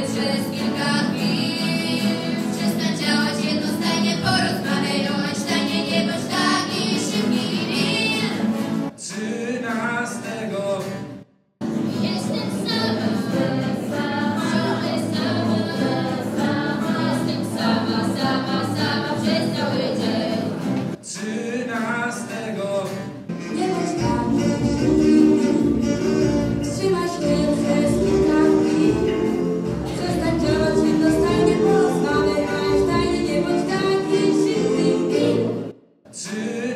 it's just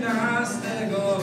siedemnastego